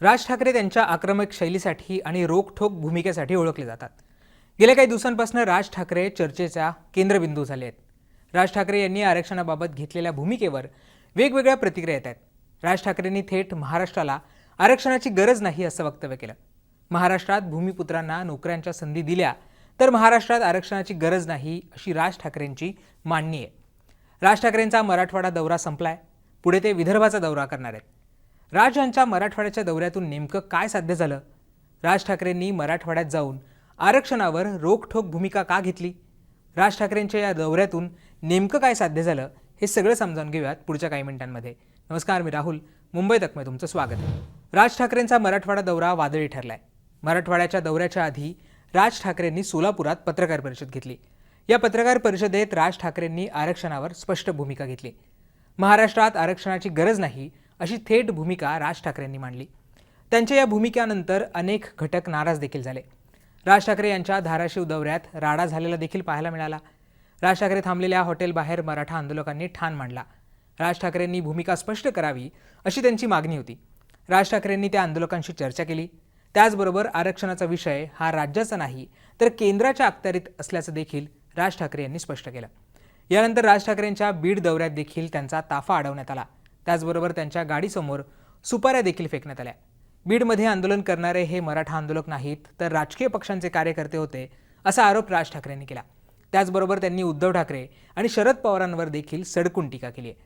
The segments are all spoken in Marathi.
राज ठाकरे त्यांच्या आक्रमक शैलीसाठी आणि रोखठोक भूमिकेसाठी ओळखले जातात. गेल्या काही दिवसांपासून राज ठाकरे चर्चेचा केंद्रबिंदू झाले आहेत. राज ठाकरे यांनी आरक्षणाबाबत घेतलेल्या भूमिकेवर वेगवेगळ्या प्रतिक्रिया येत आहेत. राज ठाकरेंनी थेट महाराष्ट्राला आरक्षणाची गरज नाही असं वक्तव्य केलं. महाराष्ट्रात भूमिपुत्रांना नोकऱ्यांच्या संधी दिल्या तर महाराष्ट्रात आरक्षणाची गरज नाही अशी राज ठाकरेंची मांडणी आहे. राज ठाकरेंचा मराठवाडा दौरा संपलाय. पुढे ते विदर्भाचा दौरा करणार आहेत. राज यांच्या मराठवाड्याच्या दौऱ्यातून नेमकं काय साध्य झालं? राज ठाकरेंनी मराठवाड्यात जाऊन आरक्षणावर रोखठोक भूमिका का घेतली? राज ठाकरेंच्या या दौऱ्यातून नेमकं काय साध्य झालं? हे सगळं समजावून घेऊयात पुढच्या काही मिनिटांमध्ये. नमस्कार मी राहुल. मुंबई तकमे तुमचं स्वागत आहे. राज ठाकरेंचा मराठवाडा दौरा वादळी ठरलाय. मराठवाड्याच्या दौऱ्याच्या आधी राज ठाकरेंनी सोलापुरात पत्रकार परिषद घेतली. या पत्रकार परिषदेत राज ठाकरेंनी आरक्षणावर स्पष्ट भूमिका घेतली. महाराष्ट्रात आरक्षणाची गरज नाही अशी थेट भूमिका राज ठाकरेंनी मांडली. त्यांच्या या भूमिकेनंतर अनेक घटक नाराज देखील झाले. राज ठाकरे यांच्या धाराशिव दौऱ्यात राडा झालेला देखील पाहायला मिळाला. राज ठाकरे थांबलेल्या हॉटेलबाहेर मराठा आंदोलकांनी ठाण मांडला. राज ठाकरेंनी भूमिका स्पष्ट करावी अशी त्यांची मागणी होती. राज ठाकरेंनी त्या आंदोलकांशी चर्चा केली. त्याचबरोबर आरक्षणाचा विषय हा राज्याचा नाही तर केंद्राच्या अखत्यारीत असल्याचं देखील राज ठाकरे यांनी स्पष्ट केलं. यानंतर राज ठाकरेंच्या बीड दौऱ्यात देखील त्यांचा ताफा अडवण्यात आला. त्याचबरोबर त्यांच्या गाडीसमोर सुपाऱ्या देखील फेकण्यात आल्या. बीडमध्ये आंदोलन करणारे हे मराठा आंदोलक नाहीत तर राजकीय पक्षांचे कार्यकर्ते होते असा आरोप राज ठाकरेंनी केला. त्याचबरोबर त्यांनी उद्धव ठाकरे आणि शरद पवारांवर देखील सडकून टीका केली आहे.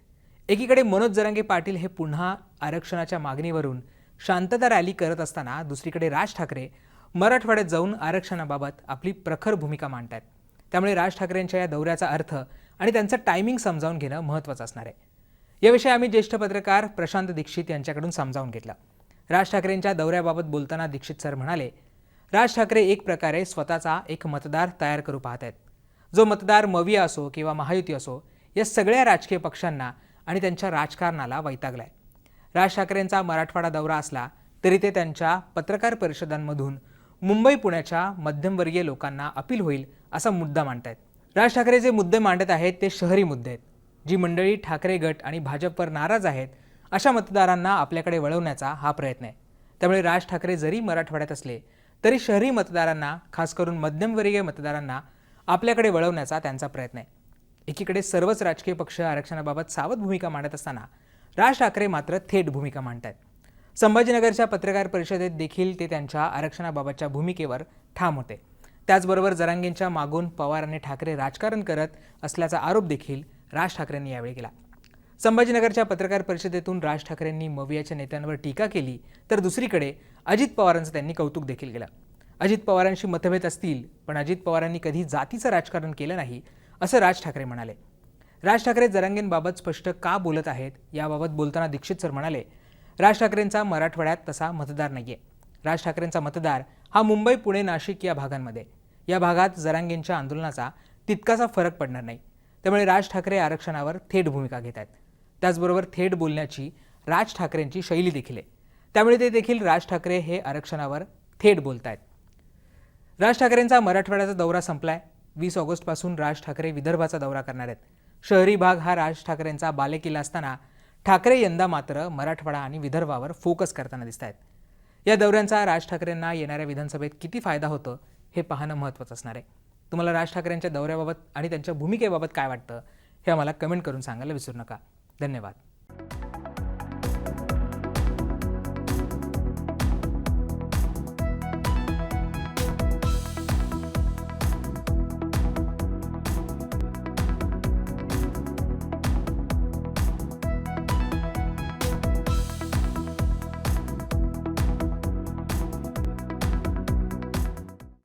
एकीकडे मनोज जरांगे पाटील हे पुन्हा आरक्षणाच्या मागणीवरून शांतता रॅली करत असताना दुसरीकडे राज ठाकरे मराठवाड्यात जाऊन आरक्षणाबाबत आपली प्रखर भूमिका मांडतायत. त्यामुळे राज ठाकरेंच्या या दौऱ्याचा अर्थ आणि त्यांचं टायमिंग समजावून घेणं महत्त्वाचं असणार आहे. याविषयी आम्ही ज्येष्ठ पत्रकार प्रशांत दीक्षित यांच्याकडून समजावून घेतलं. राज ठाकरेंच्या दौऱ्याबाबत बोलताना दीक्षित सर म्हणाले राज ठाकरे एक प्रकारे स्वतःचा एक मतदार तयार करू पाहत आहेत. जो मतदार मविया असो किंवा महायुती असो या सगळ्या राजकीय पक्षांना आणि त्यांच्या राजकारणाला वैतागलाय. राज ठाकरेंचा मराठवाडा दौरा असला तरी ते त्यांच्या पत्रकार परिषदांमधून मुंबई पुण्याच्या मध्यमवर्गीय लोकांना अपील होईल असा मुद्दा मांडत आहेत राज ठाकरे जे मुद्दे मांडत आहेत ते शहरी मुद्दे आहेत. जी मंडळी ठाकरे गट आणि भाजपवर नाराज आहेत अशा मतदारांना आपल्याकडे वळवण्याचा हा प्रयत्न आहे. त्यामुळे राज ठाकरे जरी मराठवाड्यात असले तरी शहरी मतदारांना खास करून मध्यमवर्गीय मतदारांना आपल्याकडे वळवण्याचा त्यांचा प्रयत्न आहे. एकीकडे सर्वच राजकीय पक्ष आरक्षणाबाबत सावध भूमिका मांडत असताना राज ठाकरे मात्र थेट भूमिका मांडतायत. संभाजीनगरच्या पत्रकार परिषदेत देखील ते त्यांच्या आरक्षणाबाबतच्या भूमिकेवर ठाम होते. त्याचबरोबर जरांगेंच्या मागून पवार आणि ठाकरे राजकारण करत असल्याचा आरोप देखील राज ठाकरेंनी यावेळी केला. संभाजीनगरच्या पत्रकार परिषदेतून राज ठाकरेंनी मवियाच्या नेत्यांवर टीका केली तर दुसरीकडे अजित पवारांचं त्यांनी कौतुक देखील केलं. अजित पवारांशी मतभेद असतील पण अजित पवारांनी कधी जातीचं राजकारण केलं नाही असं राज ठाकरे म्हणाले. राज ठाकरे जरांगेंबाबत स्पष्ट का बोलत आहेत याबाबत बोलताना दीक्षित सर म्हणाले राज ठाकरेंचा मराठवाड्यात तसा मतदार नाहीये. राज ठाकरेंचा मतदार हा मुंबई पुणे नाशिक या भागांमध्ये. या भागात जरांगेंच्या आंदोलनाचा तितकासा फरक पडणार नाही. त्यामुळे राज ठाकरे आरक्षणावर थेट भूमिका घेत आहेत. त्याचबरोबर थेट बोलण्याची राज ठाकरेंची शैली देखील आहे. त्यामुळे ते देखील राज ठाकरे हे आरक्षणावर थेट बोलत आहेत राज ठाकरेंचा मराठवाड्याचा दौरा संपलाय. वीस ऑगस्टपासून राज ठाकरे विदर्भाचा दौरा करणार आहेत. शहरी भाग हा राज ठाकरेंचा बालेकिल्ला असताना ठाकरे यंदा मात्र मराठवाडा आणि विदर्भावर फोकस करताना दिसत आहेत या दौऱ्यांचा राज ठाकरेंना येणाऱ्या विधानसभेत किती फायदा होतो हे पाहणं महत्त्वाचं असणार आहे. तुम्हाला राज ठाकरेंच्या दौऱ्याबाबत आणि त्यांच्या भूमिकेबाबत काय वाटतं हे आम्हाला कमेंट करून सांगायला विसरू नका. धन्यवाद.